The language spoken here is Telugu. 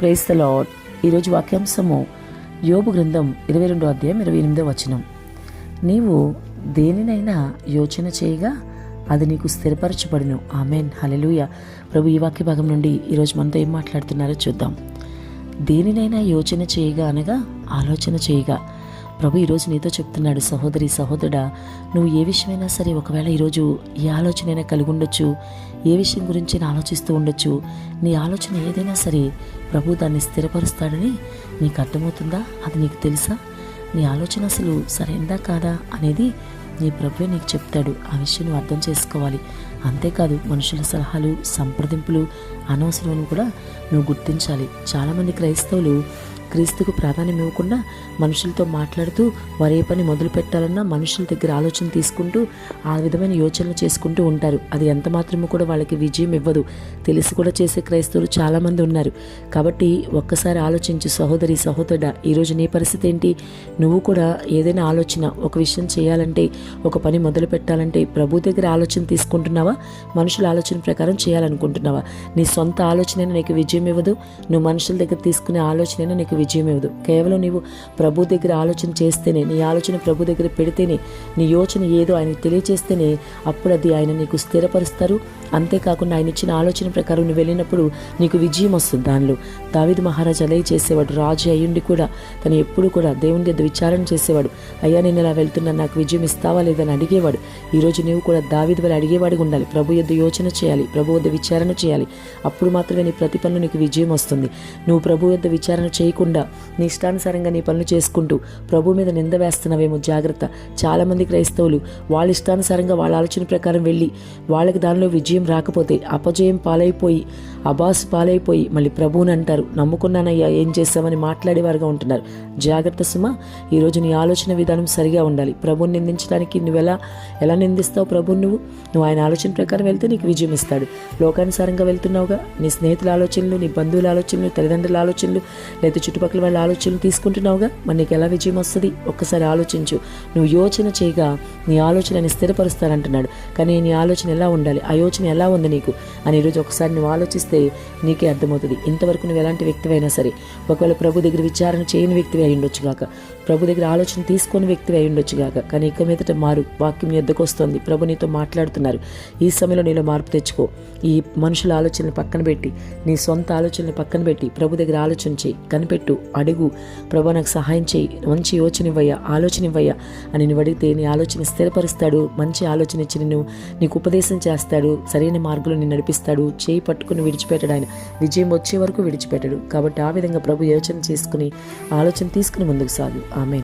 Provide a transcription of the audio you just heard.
ప్రైస్ ద లాడ్ ఈరోజు వాక్యాంశము యోబు గ్రంథం ఇరవై రెండో అధ్యాయం ఇరవై ఎనిమిదో వచనం. నీవు దేనినైనా యోచన చేయగా అది నీకు స్థిరపరచబడును. ఆమెన్. హలెలూయ ప్రభు ఈ వాక్య భాగం నుండి ఈరోజు మనతో ఏం మాట్లాడుతున్నారో చూద్దాం. దేనినైనా యోచన చేయగా అనగా ఆలోచన చేయగా. ప్రభు ఈరోజు నీతో చెప్తున్నాడు సహోదరి సహోదరుడా నువ్వు ఏ విషయమైనా సరే ఒకవేళ ఈరోజు ఏ ఆలోచనైనా కలిగి ఉండొచ్చు ఏ విషయం గురించి ఆలోచిస్తూ ఉండొచ్చు నీ ఆలోచన ఏదైనా సరే ప్రభు దాన్ని స్థిరపరుస్తాడని నీకు అర్థమవుతుందా? అది నీకు తెలుసా? నీ ఆలోచన అసలు సరైందా కాదా? అనేది నీ ప్రభువే నీకు చెప్తాడు. ఆ విషయం నువ్వు అర్థం చేసుకోవాలి. అంతేకాదు మనుషుల సలహాలు సంప్రదింపులు అనవసరమని కూడా నువ్వు గుర్తించాలి. చాలామంది క్రైస్తవులు క్రీస్తుకు ప్రాధాన్యం ఇవ్వకుండా మనుషులతో మాట్లాడుతూ వారు ఏ పని మొదలు పెట్టాలన్నా మనుషుల దగ్గర ఆలోచన తీసుకుంటూ ఆ విధమైన యోచనలు చేసుకుంటూ ఉంటారు. అది ఎంత మాత్రము కూడా వాళ్ళకి విజయం ఇవ్వదు. తెలిసి కూడా చేసే క్రైస్తవులు చాలామంది ఉన్నారు. కాబట్టి ఒక్కసారి ఆలోచించు సహోదరి సహోదరుడా ఈరోజు నీ పరిస్థితి ఏంటి? నువ్వు కూడా ఏదైనా ఆలోచన ఒక విషయం చేయాలంటే ఒక పని మొదలు పెట్టాలంటే ప్రభు దగ్గర ఆలోచన తీసుకుంటున్నావా? మనుషుల ఆలోచన ప్రకారం చేయాలనుకుంటున్నావా? నీ సొంత ఆలోచనైనా నీకు విజయం ఇవ్వదు. నువ్వు మనుషుల దగ్గర తీసుకునే ఆలోచనైనా నీకు విజయం ఇవ్వదు కేవలం నీవు ప్రభు దగ్గర ఆలోచన చేస్తేనే నీ ఆలోచన ప్రభు దగ్గర పెడితేనే నీ యోచన ఏదో ఆయనకు తెలియచేస్తేనే అప్పుడు అది ఆయన నీకు స్థిరపరుస్తారు. అంతేకాకుండా ఆయన ఇచ్చిన ఆలోచన ప్రకారం నువ్వు వెళ్ళినప్పుడు నీకు విజయం వస్తుంది దానిలో. దావిద్ మహారాజు అలయ చేసేవాడు రాజు అయ్యుండి కూడా తను ఎప్పుడు కూడా దేవుని దగ్గర విచారణ చేసేవాడు. అయ్యా నేను ఇలా వెళ్తున్నా నాకు విజయం ఇస్తావా లేదని అడిగేవాడు. ఈరోజు నీవు కూడా దావిద్ వల్ల అడిగేవాడిగా ఉండాలి. ప్రభు యొద్ యోచన చేయాలి ప్రభు వద్ద విచారణ చేయాలి. అప్పుడు మాత్రమే నీ ప్రతి పనులు నీకు విజయం వస్తుంది. నువ్వు ప్రభు యొద్ విచారణ చేయకుండా నీ ఇష్టానుసారంగా నీ పనులు చేసుకుంటూ ప్రభు మీద నింద వేస్తున్నావేమో జాగ్రత్త. చాలామంది క్రైస్తవులు వాళ్ళ ఇష్టానుసారంగా వాళ్ళ ఆలోచన ప్రకారం వెళ్ళి వాళ్ళకి దానిలో విజయం రాకపోతే అపజయం పాలైపోయి అబాస్ పాలైపోయి మళ్ళీ ప్రభువుని అంటారు. నమ్ముకున్నానయ్యా ఏం చేస్తామని మాట్లాడేవారుగా ఉంటున్నారు. జాగ్రత్త సుమ ఈరోజు నీ ఆలోచన విధానం సరిగా ఉండాలి. ప్రభుని నిందించడానికి నువ్వు ఎలా ఎలా నిందిస్తావు ప్రభుని నువ్వు? నువ్వు ఆయన ఆలోచన ప్రకారం వెళ్తే నీకు విజయం ఇస్తాడు. లోకానుసారంగా వెళ్తున్నావుగా? నీ స్నేహితుల ఆలోచనలు నీ బంధువుల ఆలోచనలు తల్లిదండ్రుల ఆలోచనలు లేదా చుట్టుపక్కల వాళ్ళ ఆలోచనలు తీసుకుంటున్నావుగా? మరి నీకు ఎలా విజయం వస్తుంది? ఒక్కసారి ఆలోచించు. నువ్వు యోచన చేయగా నీ ఆలోచనని స్థిరపరుస్తానంటున్నాడు. కానీ నీ ఆలోచన ఎలా ఉండాలి? ఆ యోచన ఎలా ఉంది నీకు? అని ఈరోజు ఒకసారి నువ్వు ఆలోచిస్తే నీకే అర్థమవుతుంది. ఇంతవరకు నువ్వు ఎలాంటి వ్యక్తివైనా సరే ఒకవేళ ప్రభు దగ్గర విచారణ చేయని వ్యక్తివి అయి ఉండొచ్చు కాక ప్రభు దగ్గర ఆలోచన తీసుకొని వ్యక్తివి అయి ఉండొచ్చు కాక కానీ ఇక మీదట మారు. వాక్యం ఎద్దకొస్తోంది ఎద్దకు వస్తుంది. ప్రభు నీతో మాట్లాడుతున్నారు. ఈ సమయంలో నీలో మార్పు తెచ్చుకో. ఈ మనుషుల ఆలోచనలు పక్కన పెట్టి నీ సొంత ఆలోచనలు పక్కన పెట్టి ప్రభు దగ్గర ఆలోచన చేయి. కనిపెట్టు. అడుగు ప్రభు నాకు సహాయం చేయి. మంచి యోచన ఇవ్వయ్యా ఆలోచన ఇవ్వయ్యా అని నువ్వు అడిగితే నీ ఆలోచన స్థిరపరుస్తాడు మంచి ఆలోచన ఇచ్చి నిన్ను నీకు ఉపదేశం చేస్తాడు సరైన మార్గంలో నిన్ను నడిపిస్తాడు చేయి పట్టుకుని విడిచిపెట్టాడు ఆయన. విజయం వచ్చే వరకు విడిచిపెట్టాడు. కాబట్టి ఆ విధంగా ప్రభు యోచన చేసుకుని ఆలోచన తీసుకుని ముందుకు సాగు. ఆమె